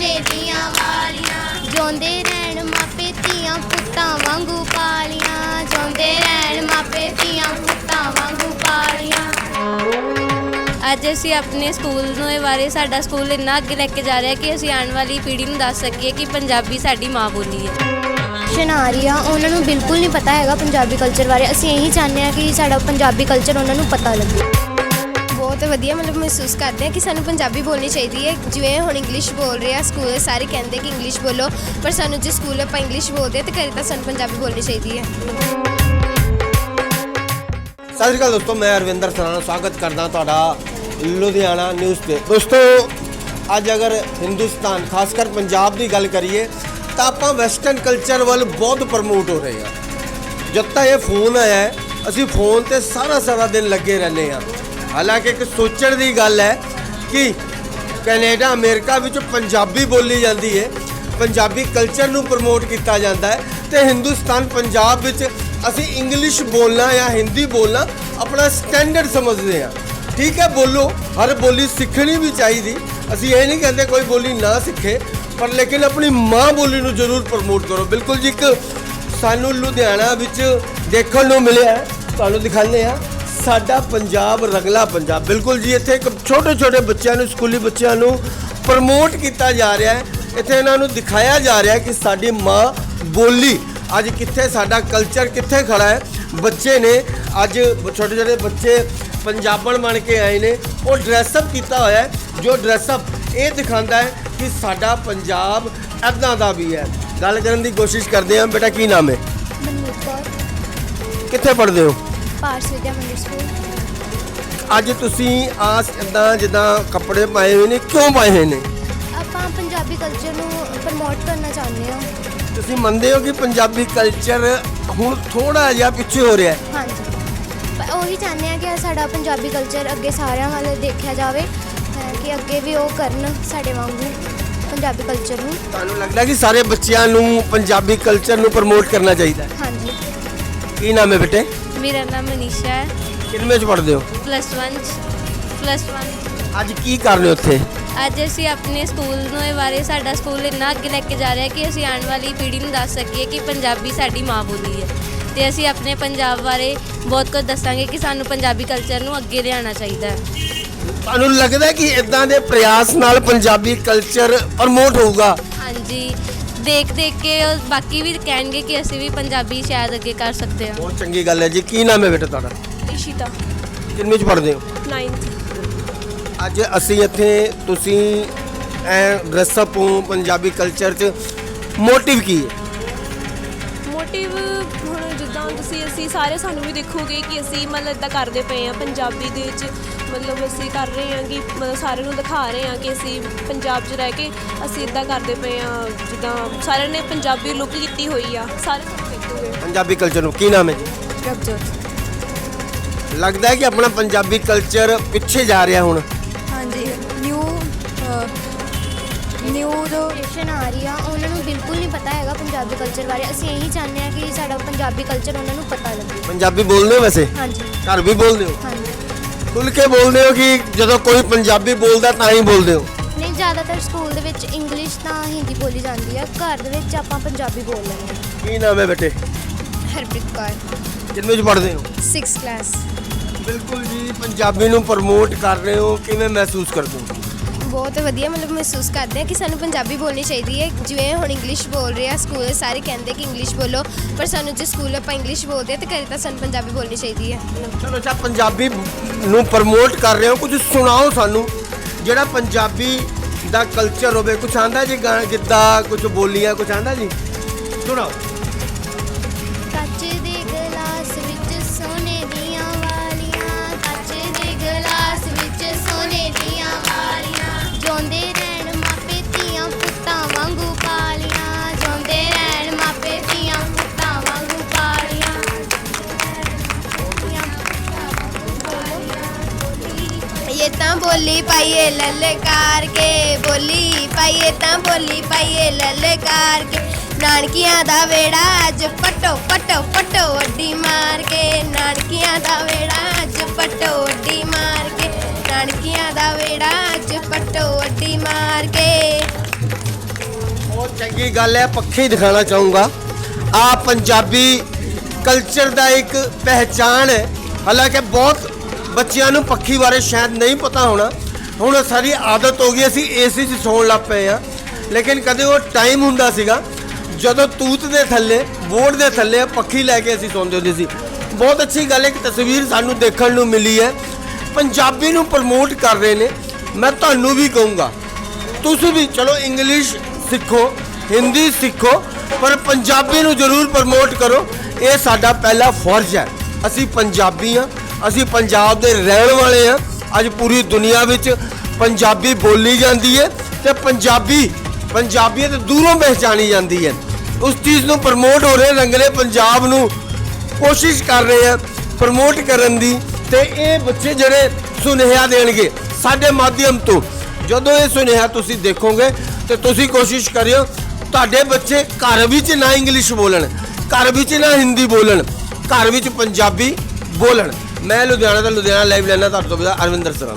ਸੋਨੇ ਦੀਆਂ ਵਾਲੀਆਂ, ਜਿਉਂਦੇ ਰਹਿਣ ਮਾਪੇ ਧੀਆਂ ਪੁੱਤਾਂ ਵਾਂਗੂ ਪਾਲੀਆਂ। ਜਿਉਂਦੇ ਰਹਿਣ ਮਾਪੇ ਧੀਆਂ ਪੁੱਤਾਂ ਵਾਂਗੂ ਪਾਲੀਆਂ। ਅੱਜ ਅਸੀਂ ਆਪਣੇ ਸਕੂਲ ਨੂੰ ਇਹ ਬਾਰੇ, ਸਾਡਾ ਸਕੂਲ ਇੰਨਾ ਅੱਗੇ ਲੈ ਕੇ ਜਾ ਰਿਹਾ ਕਿ ਅਸੀਂ ਆਉਣ ਵਾਲੀ ਪੀੜ੍ਹੀ ਨੂੰ ਦੱਸ ਸਕੀਏ ਕਿ ਪੰਜਾਬੀ ਸਾਡੀ ਮਾਂ ਬੋਲੀ ਹੈ। ਸ਼ਨਾਰੀਆਂ, ਉਹਨਾਂ ਨੂੰ ਬਿਲਕੁਲ ਨਹੀਂ ਪਤਾ ਹੈਗਾ ਪੰਜਾਬੀ ਕਲਚਰ ਬਾਰੇ। ਅਸੀਂ ਇਹੀ ਚਾਹੁੰਦੇ ਹਾਂ ਕਿ ਸਾਡਾ ਪੰਜਾਬੀ ਕਲਚਰ ਉਹਨਾਂ ਨੂੰ ਪਤਾ ਲੱਗੇ। ਬਹੁਤ ਵਧੀਆ ਮਤਲਬ ਮਹਿਸੂਸ ਕਰਦੇ ਆ ਕਿ ਸਾਨੂੰ ਪੰਜਾਬੀ ਬੋਲਣੀ ਚਾਹੀਦੀ ਹੈ। ਜਿਵੇਂ ਹੁਣ ਇੰਗਲਿਸ਼ ਬੋਲ ਰਹੇ ਆ ਸਕੂਲ ਸਾਰੇ ਕਹਿੰਦੇ ਕਿ ਇੰਗਲਿਸ਼ ਬੋਲੋ, ਪਰ ਸਾਨੂੰ ਜੇ ਸਕੂਲ ਆਪਾਂ ਇੰਗਲਿਸ਼ ਬੋਲਦੇ ਆ, ਤੇ ਘਰੇ ਤਾਂ ਸਾਨੂੰ ਪੰਜਾਬੀ ਬੋਲਣੀ ਚਾਹੀਦੀ ਹੈ। ਸਤਿ ਸ਼੍ਰੀ ਅਕਾਲ ਦੋਸਤੋ, ਮੈਂ ਅਰਵਿੰਦਰ ਸਰਾਣਾ, ਸਵਾਗਤ ਕਰਦਾ ਤੁਹਾਡਾ ਲੁਧਿਆਣਾ ਨਿਊਜ਼ ਤੇ। ਦੋਸਤੋ, ਅੱਜ ਅਗਰ ਹਿੰਦੁਸਤਾਨ, ਖਾਸ ਕਰ ਪੰਜਾਬ ਦੀ ਗੱਲ ਕਰੀਏ, ਤਾਂ ਆਪਾਂ ਵੈਸਟਰਨ ਕਲਚਰ ਵੱਲ ਬਹੁਤ ਪ੍ਰਮੋਟ ਹੋ ਰਹੇ ਹਾਂ। ਜਦ ਤੱਕ ਇਹ ਫੋਨ ਆਇਆ ਅਸੀਂ ਫੋਨ ਤੇ ਸਾਰਾ ਸਾਰਾ ਦਿਨ ਲੱਗੇ ਰਹਿੰਦੇ ਹਾਂ। ਹਾਲਾਂਕਿ ਇੱਕ ਸੋਚਣ ਦੀ ਗੱਲ ਹੈ ਕਿ ਕੈਨੇਡਾ, ਅਮਰੀਕਾ ਵਿੱਚ ਪੰਜਾਬੀ ਬੋਲੀ ਜਾਂਦੀ ਹੈ। ਪੰਜਾਬੀ ਕਲਚਰ ਨੂੰ ਪ੍ਰਮੋਟ ਕੀਤਾ ਜਾਂਦਾ ਹੈ ਤੇ ਹਿੰਦੁਸਤਾਨ, ਪੰਜਾਬ ਵਿੱਚ ਅਸੀਂ ਇੰਗਲਿਸ਼ ਬੋਲਣਾ ਜਾਂ ਹਿੰਦੀ ਬੋਲਣਾ ਆਪਣਾ ਸਟੈਂਡਰਡ ਸਮਝਦੇ ਹਾਂ। ਠੀਕ ਹੈ, ਬੋਲੋ, ਹਰ ਬੋਲੀ ਸਿੱਖਣੀ ਵੀ ਚਾਹੀਦੀ। ਅਸੀਂ ਇਹ ਨਹੀਂ ਕਹਿੰਦੇ ਕੋਈ ਬੋਲੀ ਨਾ ਸਿੱਖੇ, ਪਰ ਲੇਕਿਨ ਆਪਣੀ ਮਾਂ ਬੋਲੀ ਨੂੰ ਜ਼ਰੂਰ ਪ੍ਰਮੋਟ ਕਰੋ। ਬਿਲਕੁਲ ਜੀ, ਇੱਕ ਸਾਨੂੰ ਲੁਧਿਆਣਾ ਵਿੱਚ ਦੇਖਣ ਨੂੰ ਮਿਲਿਆ ਤੁਹਾਨੂੰ ਦਿਖਾਉਂਦੇ ਆ ਸਾਡਾ ਪੰਜਾਬ ਰਗਲਾ ਪੰਜਾਬ। ਬਿਲਕੁਲ ਜੀ ਇੱਥੇ ਇੱਕ ਛੋਟੇ ਛੋਟੇ ਬੱਚਿਆਂ ਨੂੰ ਸਕੂਲੀ ਬੱਚਿਆਂ ਨੂੰ ਪ੍ਰਮੋਟ ਕੀਤਾ ਜਾ ਰਿਹਾ ਹੈ। ਇੱਥੇ ਇਹਨਾਂ ਨੂੰ ਦਿਖਾਇਆ ਜਾ ਰਿਹਾ ਹੈ ਕਿ ਸਾਡੀ ਮਾਂ ਬੋਲੀ ਅੱਜ ਕਿੱਥੇ ਸਾਡਾ ਕਲਚਰ ਕਿੱਥੇ ਖੜਾ ਹੈ। ਬੱਚੇ ਨੇ ਅੱਜ ਛੋਟੇ ਛੋਟੇ ਬੱਚੇ ਪੰਜਾਬਣ ਬਣ ਕੇ ਆਏ ਨੇ। ਉਹ ਡਰੈਸ ਅਪ ਕੀਤਾ ਹੋਇਆ ਹੈ ਜੋ ਡਰੈਸ ਅਪ ਇਹ ਦਿਖਾਉਂਦਾ ਹੈ ਕਿ ਸਾਡਾ ਪੰਜਾਬ ਐਦਾਂ ਦਾ ਵੀ ਹੈ। ਗੱਲ ਕਰਨ ਦੀ ਕੋਸ਼ਿਸ਼ ਕਰਦੇ ਹਾਂ। ਬੇਟਾ ਕੀ ਨਾਮ ਹੈ? ਕਿੱਥੇ ਪੜ੍ਹਦੇ ਹੋ? ਪਾਰਸ ਵਿਦਿਆ ਮੰਦਿਰ ਸਕੂਲ ਅੱਜ ਤੁਸੀਂ ਆਸ ਇਦਾਂ ਜਿੱਦਾਂ ਕੱਪੜੇ ਪਾਏ ਹੋਏ ਨੇ ਕਿਉਂ ਪਾਏ ਹੋਏ ਨੇ? ਆਪਾਂ ਪੰਜਾਬੀ ਕਲਚਰ ਨੂੰ ਪ੍ਰਮੋਟ ਕਰਨਾ ਚਾਹੁੰਦੇ ਹਾਂ। ਤੁਸੀਂ ਮੰਨਦੇ ਹੋ ਕਿ ਪੰਜਾਬੀ ਕਲਚਰ ਹੁਣ ਥੋੜਾ ਜਿਹਾ ਪਿੱਛੇ ਹੋ ਰਿਹਾ ਹੈ? ਹਾਂਜੀ। ਪ- ਉਹੀ ਚਾਹੁੰਦੇ ਹਾਂ ਕਿ ਸਾਡਾ ਪੰਜਾਬੀ ਕਲਚਰ ਅੱਗੇ ਸਾਰਿਆਂ ਵੱਲ ਦੇਖਿਆ ਜਾਵੇ ਅਹ ਕਿ ਅੱਗੇ ਵੀ ਉਹ ਕਰਨ ਸਾਡੇ ਵਾਂਗੂ ਪੰਜਾਬੀ ਕਲਚਰ ਨੂੰ। ਤੁਹਾਨੂੰ ਲੱਗਦਾ ਕਿ ਸਾਰੇ ਬੱਚਿਆਂ ਨੂੰ ਪੰਜਾਬੀ ਕਲਚਰ ਨੂੰ ਪ੍ਰਮੋਟ ਕਰਨਾ ਚਾਹੀਦਾ ਹੈ? ਹਾਂਜੀ। ਕੀ ਨਾਮ ਹੈ ਬੇਟੇ? ਮੇਰਾ ਨਾਮ ਮਨੀਸ਼ਾ ਹੈ। ਕਿੰਨੇ ਚ ਪੜ੍ਹਦੇ ਹੋ? ਪਲੱਸ 1 ਪਲੱਸ 1 ਅੱਜ ਕੀ ਕਰ ਰਹੇ ਹੋ ਉੱਥੇ? ਅੱਜ ਅਸੀਂ ਆਪਣੇ ਸਕੂਲ ਨੂੰ ਇਹ ਬਾਰੇ ਸਾਡਾ ਸਕੂਲ ਇੰਨਾ ਅੱਗੇ ਲੈ ਕੇ ਜਾ ਰਿਹਾ ਕਿ ਅਸੀਂ ਆਉਣ ਵਾਲੀ ਪੀੜ੍ਹੀ ਨੂੰ ਦੱਸ ਸਕੀਏ ਕਿ ਪੰਜਾਬੀ ਸਾਡੀ ਮਾਂ ਬੋਲੀ ਹੈ। ਤੇ ਅਸੀਂ ਆਪਣੇ ਪੰਜਾਬ ਬਾਰੇ ਬਹੁਤ ਕੁਝ ਦੱਸਾਂਗੇ ਕਿ ਸਾਨੂੰ ਪੰਜਾਬੀ ਕਲਚਰ ਨੂੰ ਅੱਗੇ ਲਿਆਉਣਾ ਚਾਹੀਦਾ ਹੈ। ਤੁਹਾਨੂੰ ਲੱਗਦਾ ਹੈ ਕਿ ਇਦਾਂ ਦੇ ਪ੍ਰਯਾਸ ਨਾਲ ਪੰਜਾਬੀ ਕਲਚਰ ਪ੍ਰਮੋਟ ਹੋਊਗਾ? ਹਾਂਜੀ। ਦੇਖ ਦੇਖ ਕੇ ਉਹ ਬਾਕੀ ਵੀ ਕਹਿਣਗੇ ਕਿ ਅਸੀਂ ਵੀ ਪੰਜਾਬੀ ਸ਼ਾਇਦ ਅੱਗੇ ਕਰ ਸਕਦੇ ਹਾਂ। ਬਹੁਤ ਚੰਗੀ ਗੱਲ ਹੈ ਜੀ। ਕੀ ਨਾਮ ਹੈ ਬੇਟਾ ਤੁਹਾਡਾ? ਇਸ਼ਿਤਾ। ਕਿੰਨੇ ਚ ਪੜ੍ਹਦੇ ਹੋ? 9th ਅੱਜ ਅਸੀਂ ਇੱਥੇ ਤੁਸੀਂ ਐ ਡਰੈਸ ਅਪ ਹੋ ਪੰਜਾਬੀ ਕਲਚਰ ਚ। ਮੋਟਿਵ ਕੀ ਹੈ? ਮੋਟਿਵ ਹੁਣ ਜਿੱਦਾਂ ਤੁਸੀਂ ਅਸੀਂ ਸਾਰੇ ਸਾਨੂੰ ਵੀ ਦੇਖੋਗੇ ਕਿ ਅਸੀਂ ਮਤਲਬ ਇਦਾਂ ਕਰਦੇ ਪਏ ਆ ਪੰਜਾਬੀ ਦੇ ਵਿੱਚ। ਮਤਲਬ ਅਸੀਂ ਕਰ ਰਹੇ ਹਾਂ ਕਿ ਮਤਲਬ ਸਾਰਿਆਂ ਨੂੰ ਦਿਖਾ ਰਹੇ ਹਾਂ ਕਿ ਅਸੀਂ ਪੰਜਾਬ 'ਚ ਰਹਿ ਕੇ ਅਸੀਂ ਇਦਾਂ ਕਰਦੇ ਪਏ ਆ ਜਿੱਦਾਂ ਸਾਰਿਆਂ ਨੇ ਪੰਜਾਬੀ ਲੁੱਕ ਕੀਤੀ ਹੋਈ ਆ ਸਾਰੇ ਸਾਨੂੰ ਦੇਖੋਗੇ ਪੰਜਾਬੀ ਕਲਚਰ ਨੂੰ ਕੀ ਨਾਮ ਹੈ ਜੀ? ਪ੍ਰਭਜੋਤ ਲੱਗਦਾ ਹੈ ਕਿ ਆਪਣਾ ਪੰਜਾਬੀ ਕਲਚਰ ਪਿੱਛੇ ਜਾ ਰਿਹਾ ਹੁਣ। ਹਾਂਜੀ ਨਿਊ ਨਿਊ ਜੋ ਜਨਰੇਸ਼ਨ ਆ ਰਹੀ ਆ ਉਹਨਾਂ ਨੂੰ ਬਿਲਕੁਲ ਨਹੀਂ ਪਤਾ ਹੈਗਾ ਪੰਜਾਬੀ ਕਲਚਰ ਬਾਰੇ। ਅਸੀਂ ਇਹੀ ਚਾਹੁੰਦੇ ਹਾਂ ਕਿ ਸਾਡਾ ਪੰਜਾਬੀ ਕਲਚਰ ਉਹਨਾਂ ਨੂੰ ਪਤਾ ਲੱਗੇ। ਪੰਜਾਬੀ ਬੋਲਦੇ ਹੋ ਵੈਸੇ? ਹਾਂਜੀ। ਘਰ ਵੀ ਬੋਲਦੇ ਹੋ? ਹਾਂਜੀ। ਖੁੱਲ ਕੇ ਬੋਲਦੇ ਹੋ ਕਿ ਜਦੋਂ ਕੋਈ ਪੰਜਾਬੀ ਬੋਲਦਾ ਤਾਂ ਹੀ ਬੋਲਦੇ ਹੋ? ਨਹੀਂ ਜ਼ਿਆਦਾਤਰ ਸਕੂਲ ਦੇ ਵਿੱਚ ਇੰਗਲਿਸ਼ ਤਾਂ ਹਿੰਦੀ ਬੋਲੀ ਜਾਂਦੀ ਆ। ਘਰ ਦੇ ਵਿੱਚ ਆਪਾਂ ਪੰਜਾਬੀ ਬੋਲ ਲੈਂਦੇ ਹਾਂ। ਕੀ ਨਾਮ ਹੈ ਬੇਟੇ? ਹਰਪ੍ਰੀਤ ਕੌਰ। ਕਿੰਨੇ ਚ ਪੜ੍ਹਦੇ ਹੋ? 6th ਕਲਾਸ ਬਿਲਕੁਲ ਜੀ ਪੰਜਾਬੀ ਨੂੰ ਪ੍ਰਮੋਟ ਕਰ ਰਹੇ ਹੋ ਕਿਵੇਂ ਮਹਿਸੂਸ ਕਰਦੇ ਹੋ? ਬਹੁਤ ਵਧੀਆ ਮਤਲਬ ਮਹਿਸੂਸ ਕਰਦੇ ਆ ਕਿ ਸਾਨੂੰ ਪੰਜਾਬੀ ਬੋਲਣੀ ਚਾਹੀਦੀ ਹੈ। ਜਿਵੇਂ ਹੁਣ ਇੰਗਲਿਸ਼ ਬੋਲ ਰਹੇ ਆ, ਸਕੂਲ ਸਾਰੇ ਕਹਿੰਦੇ ਕਿ ਇੰਗਲਿਸ਼ ਬੋਲੋ, ਪਰ ਸਾਨੂੰ ਜੇ ਸਕੂਲ ਆਪਾਂ ਇੰਗਲਿਸ਼ ਬੋਲਦੇ ਆ, ਤੇ ਘਰੇ ਤਾਂ ਸਾਨੂੰ ਪੰਜਾਬੀ ਬੋਲਣੀ ਚਾਹੀਦੀ ਹੈ। ਚਲੋ ਅੱਛਾ, ਪੰਜਾਬੀ ਨੂੰ ਪ੍ਰਮੋਟ ਕਰ ਰਹੇ ਹੋ, ਕੁਝ ਸੁਣਾਓ ਸਾਨੂੰ। ਜਿਹੜਾ ਪੰਜਾਬੀ ਦਾ ਕਲਚਰ ਹੋਵੇ ਕੁਝ ਆਂਦਾ ਜੀ ਗਾਣਾ ਗਿੱਧਾ ਕੁਝ ਬੋਲੀਆਂ ਕੁਝ ਆਂਦਾ ਜੀ? ਸੁਣਾਓ। ਤਾਂ ਬੋਲੀ ਪਾਈਏ ਲਲਕਾਰ ਕੇ ਬੋਲੀ ਪਾਈਏ ਤਾਂ ਬੋਲੀ ਪਾਈਏ ਲਲਕਾਰ ਕੇ ਨਾਨਕੀਆਂ ਦਾ ਵੇੜਾ ਅੱਜ ਪਟੋ ਪਟੋ ਪਟੋ ਅੱਡੀ ਮਾਰ ਕੇ। ਨਾਨਕੀਆਂ ਦਾ ਵੇੜਾ ਅੱਜ ਪਟੋ ਅੱਡੀ ਮਾਰ ਕੇ। ਨਾਨਕੀਆਂ ਦਾ ਵੇੜਾ ਅੱਜ ਪਟੋ ਅੱਡੀ ਮਾਰ ਕੇ। ਬਹੁਤ ਚੰਗੀ ਗੱਲ ਹੈ, ਪੱਖੇ ਹੀ ਦਿਖਾਣਾ ਚਾਹੂੰਗਾ। ਆ ਪੰਜਾਬੀ ਕਲਚਰ ਦਾ ਇੱਕ ਪਹਿਚਾਣ ਹੈ। ਹਾਲਾਂਕਿ ਬਹੁਤ ਬੱਚਿਆਂ ਨੂੰ ਪੱਖੀ ਬਾਰੇ ਸ਼ਾਇਦ ਨਹੀਂ ਪਤਾ ਹੋਣਾ। ਹੁਣ ਸਾਡੀ ਆਦਤ ਹੋ ਗਈ, ਅਸੀਂ ਏਸੀ 'ਚ ਸੌਣ ਲੱਗ ਪਏ ਆ। ਲੇਕਿਨ ਕਦੇ ਉਹ ਟਾਈਮ ਹੁੰਦਾ ਸੀਗਾ, ਜਦੋਂ ਤੂਤ ਦੇ ਥੱਲੇ, ਬੋਰਡ ਦੇ ਥੱਲੇ ਪੱਖੀ ਲੈ ਕੇ ਅਸੀਂ ਸੌਂਦੇ ਹੁੰਦੇ ਸੀ। ਬਹੁਤ ਅੱਛੀ ਗੱਲ ਹੈ ਕਿ ਤਸਵੀਰ ਸਾਨੂੰ ਦੇਖਣ ਨੂੰ ਮਿਲੀ ਹੈ। ਪੰਜਾਬੀ ਨੂੰ ਪ੍ਰਮੋਟ ਕਰ ਰਹੇ ਨੇ। ਮੈਂ ਤੁਹਾਨੂੰ ਵੀ ਕਹੂੰਗਾ, ਤੁਸੀਂ ਵੀ, ਚਲੋ ਇੰਗਲਿਸ਼ ਸਿੱਖੋ ਹਿੰਦੀ ਸਿੱਖੋ, ਪਰ ਪੰਜਾਬੀ ਨੂੰ ਜ਼ਰੂਰ ਪ੍ਰਮੋਟ ਕਰੋ। ਇਹ ਸਾਡਾ ਪਹਿਲਾ ਫਰਜ਼ ਹੈ। ਅਸੀਂ ਪੰਜਾਬੀ ਹਾਂ ਅਸੀਂ ਪੰਜਾਬ ਦੇ ਰਹਿਣ ਵਾਲੇ ਹਾਂ। ਅੱਜ ਪੂਰੀ ਦੁਨੀਆ ਵਿੱਚ ਪੰਜਾਬੀ ਬੋਲੀ ਜਾਂਦੀ ਹੈ ਤੇ ਪੰਜਾਬੀ ਪੰਜਾਬੀਅਤ ਦੂਰੋਂ ਪਹਿਚਾਣੀ ਜਾਂਦੀ ਹੈ। ਉਸ ਚੀਜ਼ ਨੂੰ ਪ੍ਰਮੋਟ ਹੋ ਰਹੇ ਰੰਗਲੇ ਪੰਜਾਬ ਨੂੰ ਕੋਸ਼ਿਸ਼ ਕਰ ਰਹੇ ਆ ਪ੍ਰਮੋਟ ਕਰਨ ਦੀ ਤੇ ਇਹ ਬੱਚੇ ਜਿਹੜੇ ਸੁਨੇਹਾ ਦੇਣਗੇ ਸਾਡੇ ਮਾਧਿਅਮ ਤੋਂ। ਜਦੋਂ ਇਹ ਸੁਨੇਹਾ ਤੁਸੀਂ ਦੇਖੋਗੇ ਤੇ ਤੁਸੀਂ ਕੋਸ਼ਿਸ਼ ਕਰਿਓ ਤੁਹਾਡੇ ਬੱਚੇ ਘਰ ਵਿੱਚ ਨਾ ਇੰਗਲਿਸ਼ ਬੋਲਣ, ਘਰ ਵਿੱਚ ਨਾ ਹਿੰਦੀ ਬੋਲਣ, ਘਰ ਵਿੱਚ ਪੰਜਾਬੀ ਬੋਲਣ। ਮੈਂ ਲੁਧਿਆਣਾ ਦਾ ਲੁਧਿਆਣਾ ਲਾਈਵ ਲੈਣਾ ਤੁਹਾਡੇ ਤੋਂ ਬਿਦਾ ਅਰਵਿੰਦਰ ਸਰਾਂ